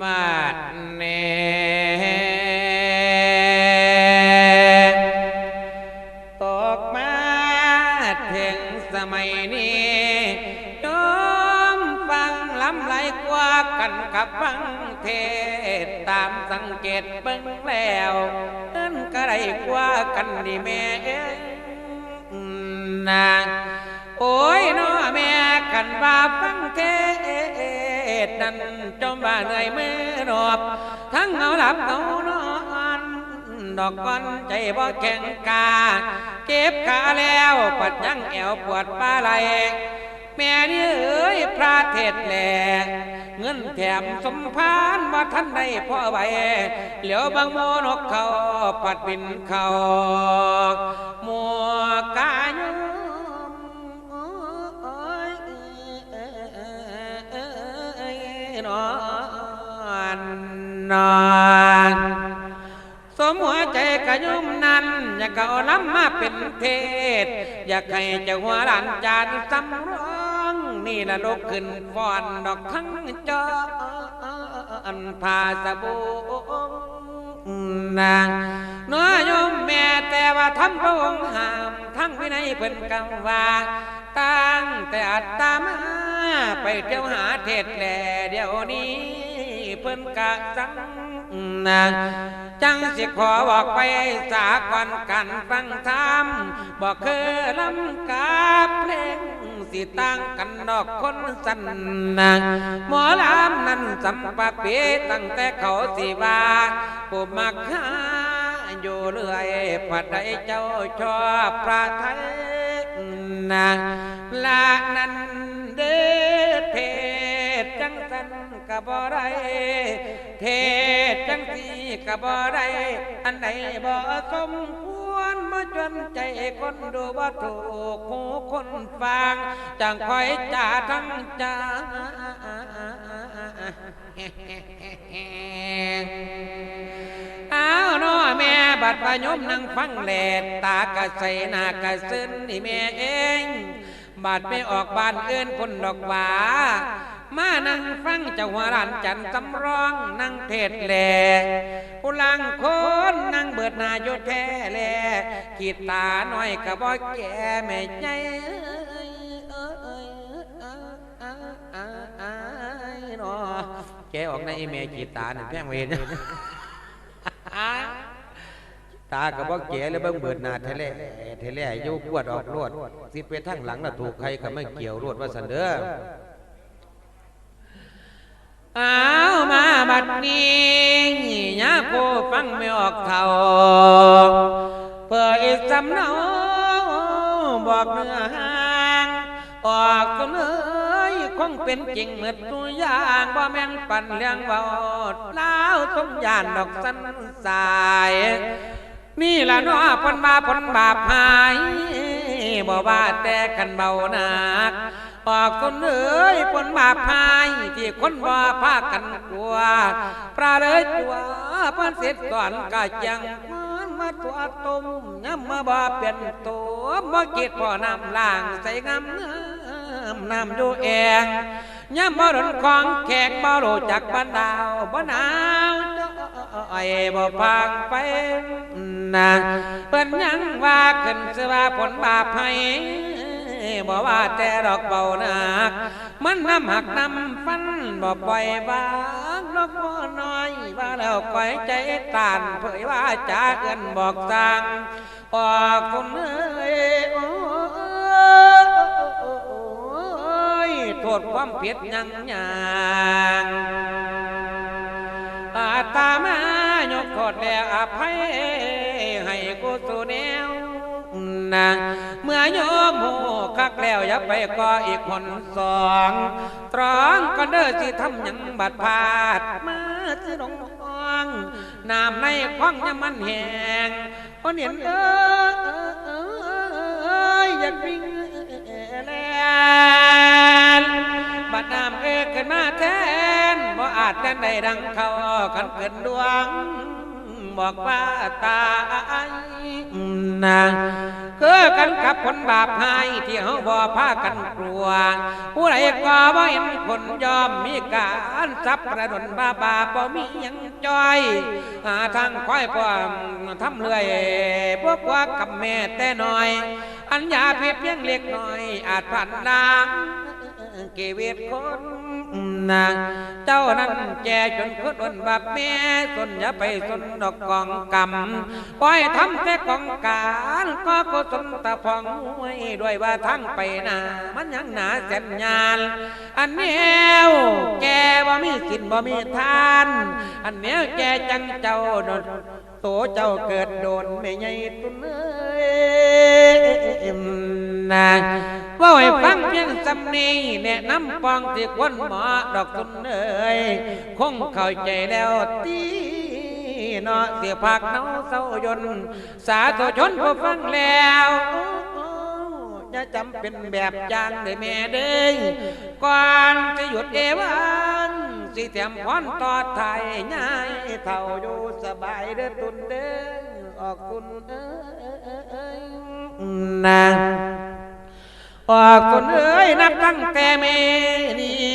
มาดเนตกมาถึงสมัยนี้ยอมฟังลำไหลกว่ากันกับฟังเทศตามสังเกตเบิ่งแล้วเอิ้นก็ได้กว่ากันดีแม่เอ้นางโอ้ยน้อแม่กันว่าฟังเทศ นั้นจอมว่าเหนื่อยมือหนอบทั้งเอาหลับเอานอนดอกก้อนใจบ่แข็งกา เก็บขาแล้วปัดยังแอวปวดปลาไหลแม่นี่เอ้ยพระเทศแหลเงินแถมสมพานว่าท่านได้พ่อใบเหลียวบางโมนกเขาปัดบินเขาหมัวกาย นนอนสมหัวใจกะยุ่มนั้น อยากเอาล้ำมาเป็นเทศ อยากให้เจ้าหัวหลานจานสำรองนี่ละลูกขึ้นฟ้อนดอกทั้งจอนพาสบูนางน้อยโยมแม่แต่ว่าทำพระองค์ห้ามทั้งวินัยเพิ่นกังว่าตั้งแต่อัตตามาไปเที่ยวหาเทศแหล่เดี๋ยวนี้ พิ่นกะสังนางจังสิขอบอกไปสากอนกันฟังธรรมบอกคือลำกาเพลงสิต่างกันนอกคนสันนางหมอลำนั้นสัมปะเปตั้งแต่เขาสิว่าผู้มักหาอยู่เรื่อยผัดใดเจ้าชอบพระไทยนางลานั้น กะบ่ได้เทศจังสีกะบ่ได้อันใดบ่สมควรมาจนใจคนดูบ่ถูกหูคนฟังจังคอยจ่าทั้งจ่าเอาน้อแม่บัดพยมนั่งฟังแหลดตากะใสหน้ากะซึนนี่แม่เองบาดไม่ออกบ้านเอื้นคนดอกหวา มานั่งฟังเจ้าหัวร้านจันทร์สำรองนั่งเทศแหลผู้ลังคนนั่งเบิดนาโยแท้แลขีดตาหน่อยกะบ่แก่แม่ใจแกออกในอีเมลขีดตาหนึ่งแพงเวนตากับว่าแก่แล้วเบิ่งเบิดนาเทเลเทเลอยู่วดออกรวดสิไปทางหลังน่ะถูกใครก็ไม่เกี่ยวรวดว่าสันเด้อ อามาบัดนี้ยาโคฟังไม่ออกเท่าเพื่ออีสำเนาบอกเนื้อหางออกเสนอคงเป็นจริงเหมือนตัวอย่างบ่แม่นปั่นเลี้ยงเบาเล่าวสมยานดอกสันสายนี่ละเนาะพนบาพนบาปหายบ่ว่าแต่กันเบาหนัก ออกคนเอ้ยพนบาปหายที่คนบ่าพากันกลัวปลาเลยตัวเพันเสร็จก่อนก็ยังมันมาตัวต้มย้ำมาบ่เปลี่ยนตัวบ่เกีดพ่อน้ำล่างใส่งำน้ำน้ำอยู่เองย้ำบ่ดนของแขกบ่รู้จักบ้านดาวบ่หนาวไอ้บ่พังไปนะเพิ่นยังว่าขึ้นสว่าผลบาปให้ บ่ว่าแต่ดอกเบานัก มันน้ำหักน้ำฟันบ่ปล่อยบางนกบ่น้อยว่าแล้วก้อยใจตานเผยว่าจ่าเกินบอกสั่งออกคนเอ้ยโอ้ยโทษความผิดยังยังอาตามายกโทษแล้วอภัยให้กุศลแนว นางเมื่อโยมโหคักแล้วอย่าไปก่ออีกคนสองตรองก็เด้อสิทำหยังบัดพาดมาสิหลงทองน้ำในคล้องยามันแหงคนเห็นเอ้ยอยากวิ่งแลนบัดน้ำเอ้ยขึ้นมาแทนบ่อาจแทนได้ดังเขาขันเกินดวง บอกว่าตายนะคือกันกับคนบาปให้ที่เฮาบ่พากันกลัว ผู้ใดก็บ่เห็นคนยอมมีการซับกระดนบาบาบ่มีหยังจอยหาทางควายพอทำเรื่อยพวกว่ากับแม่แต่น้อย อันยาเพียงเพียงเล็กน้อยอาจผ่านนางเกเวตคน นางเจ้านั้นแจจนคืดนบาปแม่สนอย่าไปสนดอกกองกำปล่อยทำแต่กองการก็กุศลตะพองไว้ด้วยว่าทั้งไปหนามันยังหนาเส้นยานอันเนี้ยวแกบ่มีสินบ่มีทาน อันเนี้ยวแกจังเจ้าโดนโตเจ้าเกิดโดนไม่ใหญ่ตุนเอ้ยนะ ว่าให้ฟังเพียงสำนีแนะนำปองที่คนหมอดอกตุนเอ้ยคงเข้าใจแล้วตีเนาะเสียผักเนาเศร้ายนต์สาธุชนผู้ฟังแล้วอย่าจำเป็นแบบอย่างเลยแม่เด้ยก่อนจะหยุดเอวันสิเตรียมพรต่อไทยง่ายเท่าอยู่สบายเด้อตุนเด้อออกตุนเอ้ยนาง ออกคนเอ้ยนับตั้งแต่เมนี้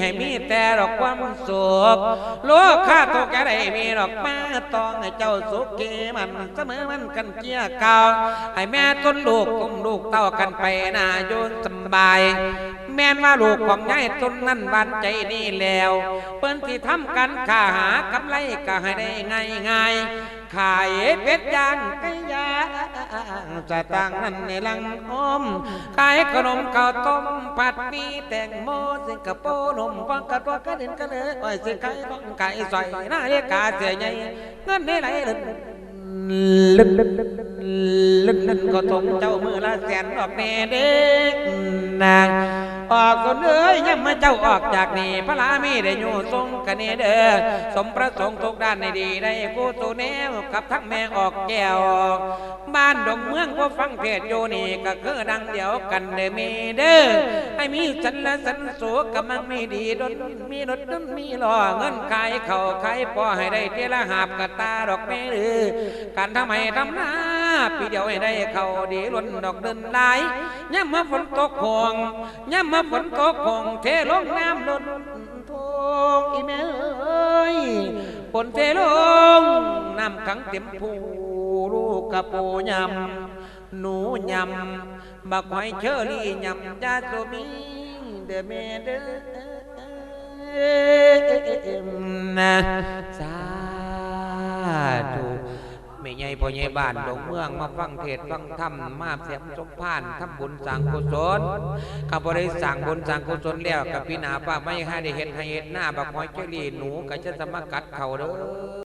ให้มีแต่ดอกความสุขโลกข้าตกแก่ได้มีดอกมาตองให้เจ้าสุขเกมันเสมอมันกันเกี้ยเก่าให้แม่ต้นลูกกุมลูกเต้ากันไปนาโยนสม บาย แม่นว่าลูกของยายตนนั้นบานใจนี่แล้ว เปิ้นที่ทำกันค้าหากำไรก็ให้ได้ง่ายง่ายขายเป็ดย่างไก่ย่างจะต่างนั้นในลังอมขายขนมข้าวต้มผัดหมีแตงโมสิงคโปร์นมปังกระตัวกระเด็นกระเลยอ้อยสิขายของไก่ซอยหน้าเรียกกาเสียใหญ่เงินได้ไหลลึกลึก ลึกลึกลึกลึกก็ทงเจ้ามือละแสนดอกแน่เด็กนาง ออกคนเอ้ยยังมาเจ้าออกจากนี่พระลามีได้อยู่ทรงกันเนเด้อสมประสงค์ทุกด้านในดีได้ผู้ตูแนวกับทั้งแม่ออกแก้วบ้านดงเมืองผู้ฟังเทศโยนี่ก็คือดังเดียวกันเดมีเด้อให้มีสันละสันสูกำลังมีดีดนมีรถดนมีล้อเงินขายเข่าขายพอให้ได้เทละหาบกะตาดอกแม่หรือการทำให้ทำนา ปีเดียวให้ได้เขาดีล้นดอกเดินหลายย่ำมาฝนตกห่วงย่ำมาฝนตกห่วงเทลงน้ำล้นทงอีแม่เอ้ยฝนเทลงน้ำขังเต็มผูลูกกระปูยำหนูยำบักหอยเชอรี่ยำยาโซมีเดอแม่เด้อนะสาธุ ไม่ใหญ่พ่อใหญ่บ้านหลงเมืองมาฟังเทศฟังธรรมมาเสียมสมพานทำบุญสั่งกุศลข้าพเจ้าสั่งบุญสั่งกุศลแล้วกับพี่นาป้าไม่ให้ได้เห็นให้เห็นหน้าบักหอยเจลีหนูก็จะสมกัดเขาเด้อ